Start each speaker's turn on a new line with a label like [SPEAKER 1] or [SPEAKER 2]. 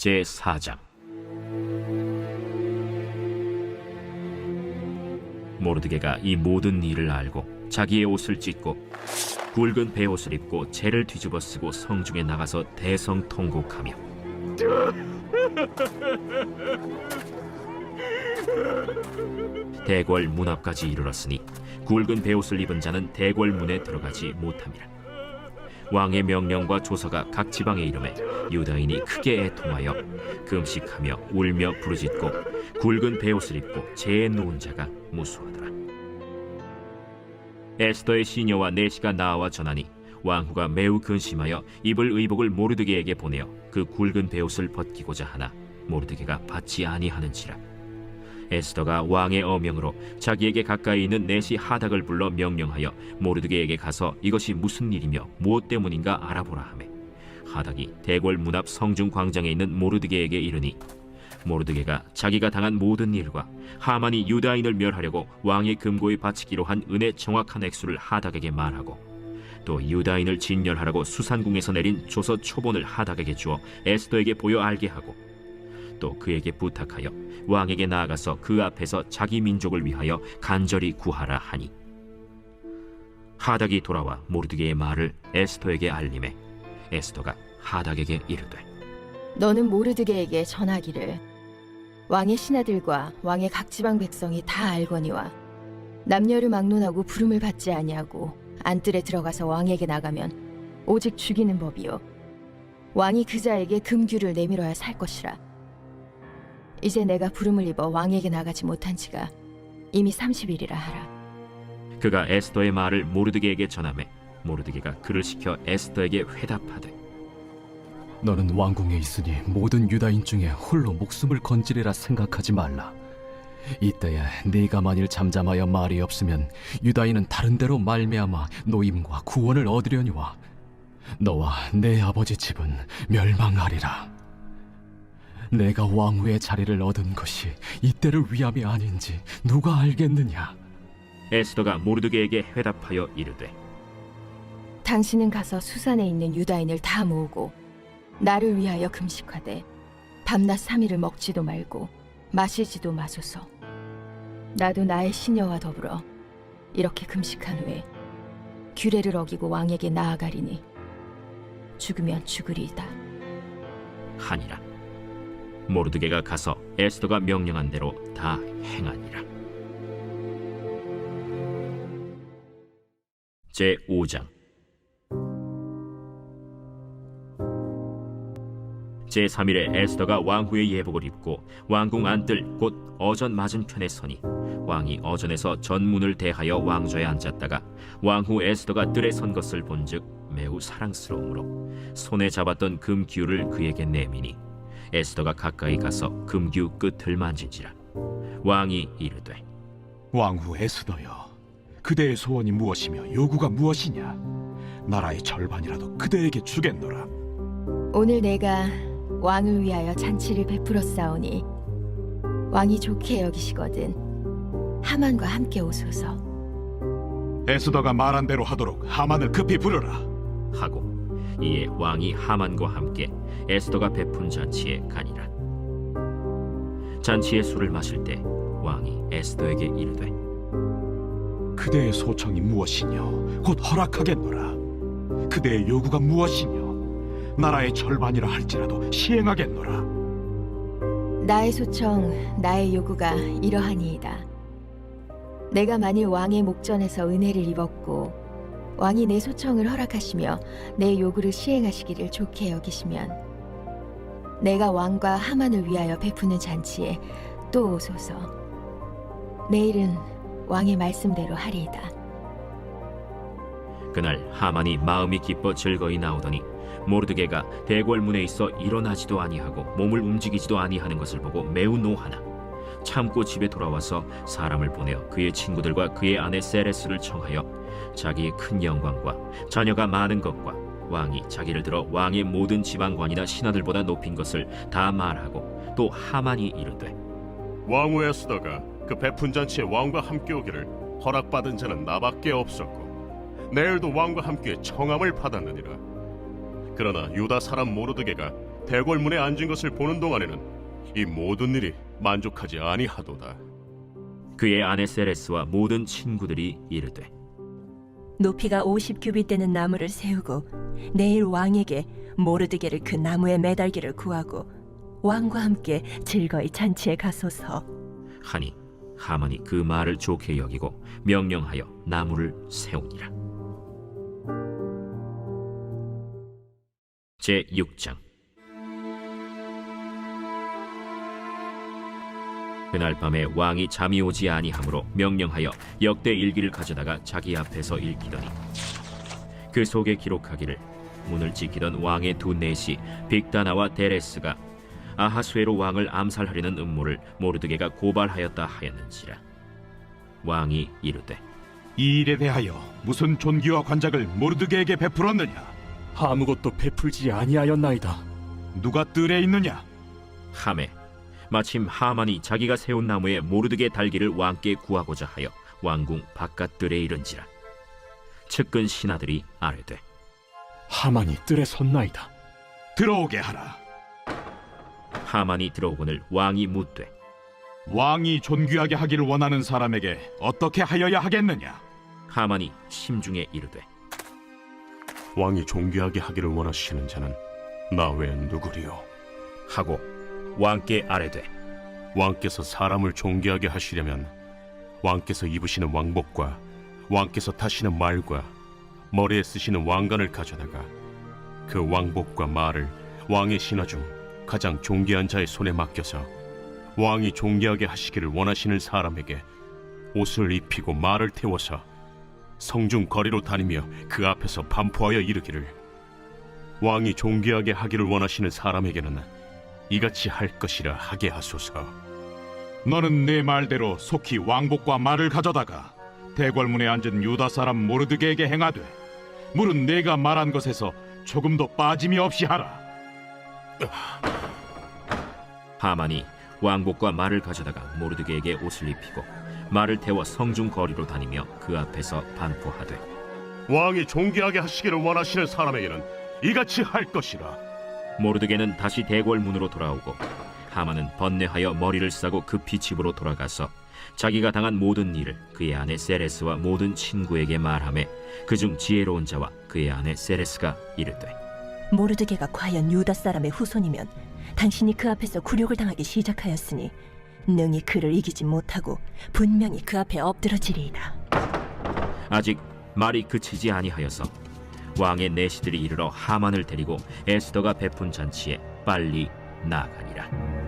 [SPEAKER 1] 제 4장. 모르드게가 이 모든 일을 알고 자기의 옷을 찢고 굵은 베옷을 입고 재를 뒤집어 쓰고 성중에 나가서 대성통곡하며 대궐 문 앞까지 이르렀으니 굵은 베옷을 입은 자는 대궐 문에 들어가지 못함이라 왕의 명령과 조서가 각 지방에 이름에 유다인이 크게 애통하여 금식하며 울며 부르짖고 굵은 베옷을 입고 재에 누운 자가 무수하더라. 에스더의 시녀와 내시가 나와 전하니 왕후가 매우 근심하여 입을 의복을 모르드게에게 보내어 그 굵은 베옷을 벗기고자 하나 모르드게가 받지 아니하는지라. 에스더가 왕의 어명으로 자기에게 가까이 있는 내시 하닥을 불러 명령하여 모르드게에게 가서 이것이 무슨 일이며 무엇 때문인가 알아보라 하매 하닥이 대궐 문 앞 성중 광장에 있는 모르드게에게 이르니 모르드게가 자기가 당한 모든 일과 하만이 유다인을 멸하려고 왕의 금고에 바치기로 한 은의 정확한 액수를 하닥에게 말하고 또 유다인을 진멸하라고 수산궁에서 내린 조서 초본을 하닥에게 주어 에스더에게 보여 알게 하고 또 그에게 부탁하여 왕에게 나아가서 그 앞에서 자기 민족을 위하여 간절히 구하라 하니. 하닥이 돌아와 모르드게의 말을 에스더에게 알림해 에스더가 하닥에게 이르되
[SPEAKER 2] 너는 모르드게에게 전하기를 왕의 신하들과 왕의 각 지방 백성이 다 알거니와 남녀를 막론하고 부름을 받지 아니하고 안뜰에 들어가서 왕에게 나가면 오직 죽이는 법이요. 왕이 그자에게 금규를 내밀어야 살 것이라 이제 내가 부름을 입어 왕에게 나가지 못한 지가 이미 30일이라 하라
[SPEAKER 1] 그가 에스더의 말을 모르드게에게 전하매 모르드게가 그를 시켜 에스더에게 회답하되
[SPEAKER 3] 너는 왕궁에 있으니 모든 유다인 중에 홀로 목숨을 건지리라 생각하지 말라. 이때에 네가 만일 잠잠하여 말이 없으면 유다인은 다른 데로 말미암아 노임과 구원을 얻으려니와 너와 내 아버지 집은 멸망하리라. 내가 왕후의 자리를 얻은 것이 이때를 위함이 아닌지 누가 알겠느냐?
[SPEAKER 1] 에스더가 모르드게에게 회답하여 이르되
[SPEAKER 2] 당신은 가서 수산에 있는 유다인을 다 모으고 나를 위하여 금식하되 밤낮 삼일을 먹지도 말고 마시지도 마소서. 나도 나의 시녀와 더불어 이렇게 금식한 후에 규례를 어기고 왕에게 나아가리니 죽으면 죽으리이다.
[SPEAKER 1] 하니라 모르드게가 가서 에스더가 명령한 대로 다 행하니라. 제 5장. 제 3일에 에스더가 왕후의 예복을 입고 왕궁 안뜰 곧 어전 맞은편에 서니 왕이 어전에서 전문을 대하여 왕좌에 앉았다가 왕후 에스더가 뜰에 선 것을 본즉 매우 사랑스러우므로 손에 잡았던 금규를 그에게 내미니 에스더가 가까이 가서 금규 끝을 만진지라 왕이 이르되
[SPEAKER 4] 왕후 에스더여, 그대의 소원이 무엇이며 요구가 무엇이냐? 나라의 절반이라도 그대에게 주겠노라.
[SPEAKER 2] 오늘 내가 왕을 위하여 잔치를 베풀어 싸우니 왕이 좋게 여기시거든 하만과 함께 오소서.
[SPEAKER 4] 에스더가 말한 대로 하도록 하만을 급히 부르라.
[SPEAKER 1] 하고 이에 왕이 하만과 함께 에스더가 베푼 잔치에 가니라 잔치의 술을 마실 때 왕이 에스더에게 이르되
[SPEAKER 4] 그대의 소청이 무엇이뇨? 곧 허락하겠노라. 그대의 요구가 무엇이뇨? 나라의 절반이라 할지라도 시행하겠노라.
[SPEAKER 2] 나의 소청, 나의 요구가 이러하니이다. 내가 만일 왕의 목전에서 은혜를 입었고 왕이 내 소청을 허락하시며 내 요구를 시행하시기를 좋게 여기시면 내가 왕과 하만을 위하여 베푸는 잔치에 또 오소서. 내일은 왕의 말씀대로 하리이다.
[SPEAKER 1] 그날 하만이 마음이 기뻐 즐거이 나오더니 모르드게가 대궐 문에 있어 일어나지도 아니하고 몸을 움직이지도 아니하는 것을 보고 매우 노하나 참고 집에 돌아와서 사람을 보내어 그의 친구들과 그의 아내 세레스를 청하여 자기의 큰 영광과 자녀가 많은 것과 왕이 자기를 들어 왕의 모든 지방관이나 신하들보다 높인 것을 다 말하고 또 하만이 이르되
[SPEAKER 5] 왕후 에스더가 그 베푼 잔치에 왕과 함께 오기를 허락받은 자는 나밖에 없었고 내일도 왕과 함께 청함을 받았느니라. 그러나 유다 사람 모르드게가 대궐문에 앉은 것을 보는 동안에는 이 모든 일이 만족하지 아니하도다.
[SPEAKER 1] 그의 아내 세레스와 모든 친구들이 이르되
[SPEAKER 6] 높이가 50규빗 되는 나무를 세우고 내일 왕에게 모르드게를 그 나무에 매달기를 구하고 왕과 함께 즐거이 잔치에 가소서.
[SPEAKER 1] 하니 하만이 그 말을 좋게 여기고 명령하여 나무를 세우니라. 제 6장 그날 밤에 왕이 잠이 오지 아니하므로 명령하여 역대 일기를 가져다가 자기 앞에서 읽히더니 그 속에 기록하기를 문을 지키던 왕의 두 넷이 빅다나와 데레스가 아하수에로 왕을 암살하려는 음모를 모르드게가 고발하였다 하였는지라 왕이 이르되
[SPEAKER 4] 이 일에 대하여 무슨 존귀와 관작을 모르드게에게 베풀었느냐?
[SPEAKER 3] 아무것도 베풀지 아니하였나이다.
[SPEAKER 4] 누가 뜰에 있느냐?
[SPEAKER 1] 하메 마침 하만이 자기가 세운 나무에 모르드게 달기를 왕께 구하고자 하여 왕궁 바깥들에 이른지라 측근 신하들이 아뢰되
[SPEAKER 3] 하만이 뜰에 섰나이다.
[SPEAKER 4] 들어오게 하라.
[SPEAKER 1] 하만이 들어오거늘 왕이 묻되
[SPEAKER 4] 왕이 존귀하게 하기를 원하는 사람에게 어떻게 하여야 하겠느냐?
[SPEAKER 1] 하만이 심중에 이르되
[SPEAKER 5] 왕이 존귀하게 하기를 원하시는 자는 나 외엔 누구리요?
[SPEAKER 1] 하고 왕께 아뢰되
[SPEAKER 5] 왕께서 사람을 존귀하게 하시려면 왕께서 입으시는 왕복과 왕께서 타시는 말과 머리에 쓰시는 왕관을 가져다가 그 왕복과 말을 왕의 신하 중 가장 존귀한 자의 손에 맡겨서 왕이 존귀하게 하시기를 원하시는 사람에게 옷을 입히고 말을 태워서 성중 거리로 다니며 그 앞에서 반포하여 이르기를 왕이 존귀하게 하기를 원하시는 사람에게는 이같이 할 것이라 하게 하소서.
[SPEAKER 4] 너는 내 말대로 속히 왕복과 말을 가져다가 대궐문에 앉은 유다 사람 모르드게에게 행하되 물은 내가 말한 것에서 조금도 빠짐이 없이 하라.
[SPEAKER 1] 하만이 왕복과 말을 가져다가 모르드게에게 옷을 입히고 말을 태워 성중 거리로 다니며 그 앞에서 반포하되
[SPEAKER 5] 왕이 존귀하게 하시기를 원하시는 사람에게는 이같이 할 것이라.
[SPEAKER 1] 모르드게는 다시 대궐 문으로 돌아오고 하만은 번뇌하여 머리를 싸고 급히 집으로 돌아가서 자기가 당한 모든 일을 그의 아내 세레스와 모든 친구에게 말하며 그중 지혜로운 자와 그의 아내 세레스가 이르되
[SPEAKER 6] 모르드게가 과연 유다 사람의 후손이면 당신이 그 앞에서 굴욕을 당하기 시작하였으니 능히 그를 이기지 못하고 분명히 그 앞에 엎드러지리이다.
[SPEAKER 1] 아직 말이 그치지 아니하여서 왕의 내시들이 이르러 하만을 데리고 에스더가 베푼 잔치에 빨리 나아가니라